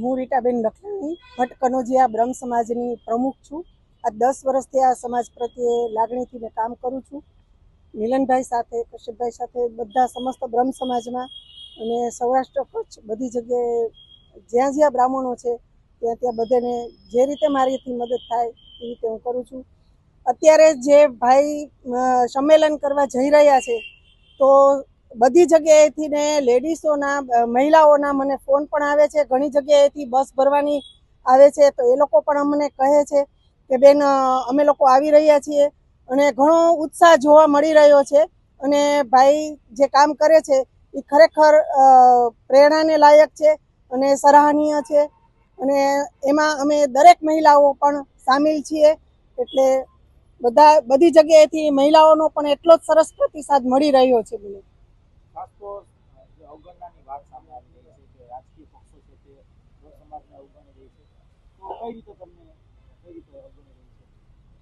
હું રીટાબેન લખલાણી ભટ્ટ કનોજિયા, બ્રહ્મ સમાજની પ્રમુખ છું. આ દસ વર્ષથી આ સમાજ પ્રત્યે લાગણીથી મેં કામ કરું છું. મિલનભાઈ સાથે, કશ્યપભાઈ સાથે બધા સમસ્ત બ્રહ્મ સમાજમાં અને સૌરાષ્ટ્ર કચ્છ બધી જગ્યાએ જ્યાં જ્યાં બ્રાહ્મણો છે, ત્યાં ત્યાં બધાને જે રીતે મારીથી મદદ થાય એ રીતે હું કરું છું. અત્યારે જે ભાઈ સંમેલન કરવા જઈ રહ્યા છે, તો બધી જગ્યાએથી ને લેડીઝોના મહિલાઓના મને ફોન પણ આવે છે. ઘણી જગ્યાએથી બસ ભરવાની આવે છે. તો એ લોકો પણ અમને કહે છે કે, બેન અમે લોકો આવી રહ્યા છીએ. અને ઘણો ઉત્સાહ જોવા મળી રહ્યો છે. અને ભાઈ જે કામ કરે છે એ ખરેખર પ્રેરણાને લાયક છે અને સરાહનીય છે. અને એમાં અમે દરેક મહિલાઓ પણ સામેલ છીએ. એટલે બધા, બધી જગ્યાએથી મહિલાઓનો પણ એટલો જ સરસ પ્રતિસાદ મળી રહ્યો છે મને. અવગણનાની વાત સામે આવી રહી છે કે રાજકીય પક્ષો છે તે સમાજને અવગણી રહી છે. તો કઈ રીતે તમને કઈ રીતે અવગણી રહી છે?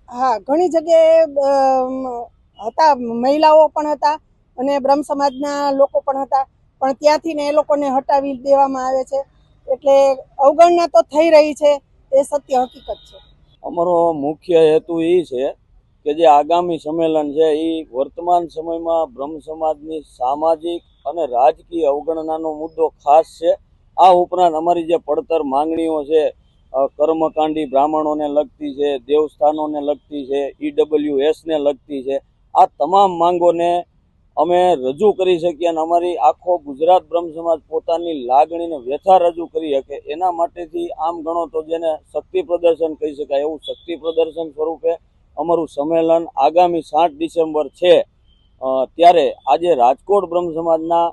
હા ઘણી જગ્યાએ હતા મહિલાઓ પણ હતા અને બ્રહ્મ સમાજના લોકો પણ હતા. પણ ત્યાંથી ને એ લોકોને હટાવી દેવામાં આવે છે. એટલે અવગણના તો થઈ રહી છે એ સત્ય હકીકત છે. અમારો મુખ્ય હેતુ એ છે કે જે આગામી સંમેલન છે એ વર્તમાન સમયમાં બ્રહ્મ સમાજની સામાજિક અને રાજકીય અવગણનાનો મુદ્દો ખાસ છે. આ ઉપરાંત અમારી જે પડતર માંગણીઓ છે કર્મકાંડી બ્રાહ્મણોને લગતી છે, દેવસ્થાનોને લગતી છે ઈડબલ્યુ એસને લગતી છે. આ તમામ માંગોને અમે રજૂ કરી શકીએ અને અમારી આખો ગુજરાત બ્રહ્મ સમાજ પોતાની લાગણીને વ્યથા રજૂ કરી શકે. એના માટેથી આમ ગણો તો જેને શક્તિ પ્રદર્શન કહી શકાય, એવું શક્તિ પ્રદર્શન સ્વરૂપે અમારું સંમેલન આગામી સાત ડિસેમ્બર છે. ત્યારે આજે રાજકોટ બ્રહ્મ સમાજના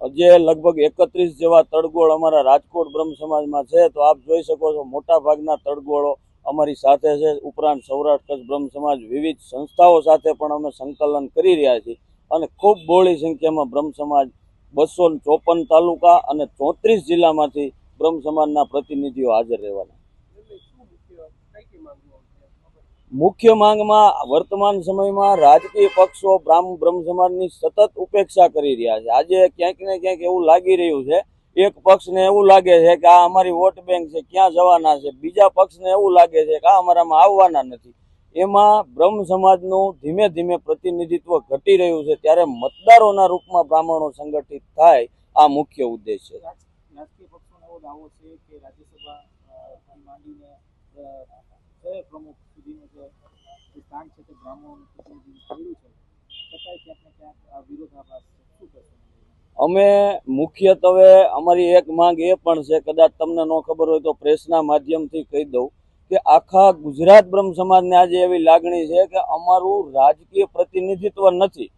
જે લગભગ એકત્રીસ જેવા તળગોળ અમારા રાજકોટ બ્રહ્મ સમાજમાં છે, તો આપ જોઈ શકો છો મોટા ભાગના તળગોળો અમારી સાથે છે. ઉપરાંત સૌરાષ્ટ્ર કચ્છ બ્રહ્મ સમાજ વિવિધ સંસ્થાઓ સાથે પણ અમે સંકલન કરી રહ્યા છીએ અને ખૂબ બહોળી સંખ્યામાં બ્રહ્મ સમાજ બસો ચોપન તાલુકા અને ચોત્રીસ જિલ્લામાંથી બ્રહ્મ સમાજના પ્રતિનિધિઓ હાજર રહેવાના. મુખ્ય માંગમાં વર્તમાન સમયમાં રાજકીય પક્ષો બ્રાહ્મ બ્રહ્મ સમાજની સતત ઉપેક્ષા કરી રહ્યા છે. આજે ક્યાંક ને ક્યાંક એવું લાગી રહ્યું છે. એક પક્ષને એવું લાગે છે કે આ અમારી વોટ બેંક છે, ક્યાં જવાના છે? બીજા પક્ષને એવું લાગે છે કે આ અમારામાં આવવાના નથી. એમાં બ્રહ્મ સમાજનું ધીમે ધીમે પ્રતિનિધિત્વ ઘટી રહ્યું છે. ત્યારે મતદારોના રૂપમાં બ્રાહ્મણો સંગઠિત થાય આ મુખ્ય ઉદ્દેશ છે. રાજકીય પક્ષોનો દાવો છે કે રાજ્યસભા પ્રમુખ સુધીનું જે સ્થાન છે તે બ્રાહ્મણોનું પ્રતિનિધિત્વ છે, છતાંય ક્યાંક ને ક્યાંક વિરોધાભાસ શું કહેશો અમે મુખ્યત્વે અમારી એક માંગ એ પણ છે, કદાચ તમને ન ખબર હોય તો પ્રેસના માધ્યમથી કહી દઉં કે આખા ગુજરાત બ્રહ્મ સમાજને આજે એવી લાગણી છે કે અમારું રાજકીય પ્રતિનિધિત્વ નથી.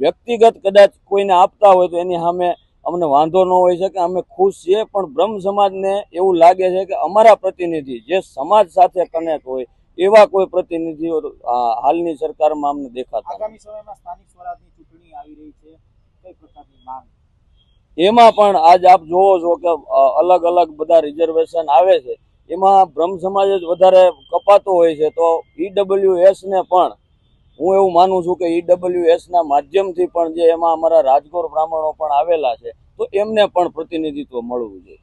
વ્યક્તિગત કદાચ કોઈને આપતા હોય તો એની સામે અમને વાંધો ન હોય શકે અમે ખુશ છીએ પણ બ્રહ્મ સમાજને એવું લાગે છે કે અમારા પ્રતિનિધિ જે સમાજ સાથે કનેક્ટ હોય એવા કોઈ પ્રતિનિધિઓ હાલની સરકારમાં અમને દેખાતા આગામી સમયમાં સ્થાનિક સ્વરાજની ચૂંટણી આવી રહી છે કઈ પ્રકારની માંગ? એમાં પણ આજ આપ જોવો છો કે અલગ અલગ બધા રિઝર્વેશન આવે છે. એમાં બ્રહ્મ સમાજ જ વધારે કપાતો હોય છે તો ઈડબ્લ્યુ ને પણ હું એવું માનું છું કે ઈડબ્લ્યુ ના માધ્યમથી પણ જે એમાં અમારા રાજગોર બ્રાહ્મણો પણ આવેલા છે, તો એમને પણ પ્રતિનિધિત્વ મળવું જોઈએ.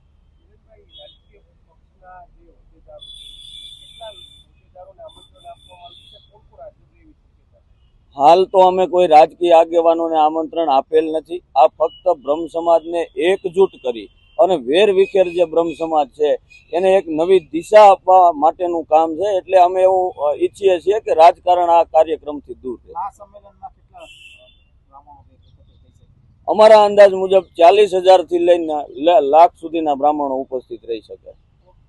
હાલ તો અમે કોઈ રાજકીય આગેવાનોને આમંત્રણ આપેલ નથી. આ ફક્ત બ્રહ્મ સમાજને એકજૂટ કરી અને વેર વિખેર જે બ્રહ્મ સમાજ છે એને એક નવી દિશા આપવા માટેનું કામ છે એટલે અમે એવું ઈચ્છીએ છીએ કે રાજકારણ આ કાર્યક્રમથી દૂર શકે અમારા અંદાજ મુજબ ચાલીસ હજારથી લઈને લાખ સુધીના બ્રાહ્મણો ઉપસ્થિત રહી શકે.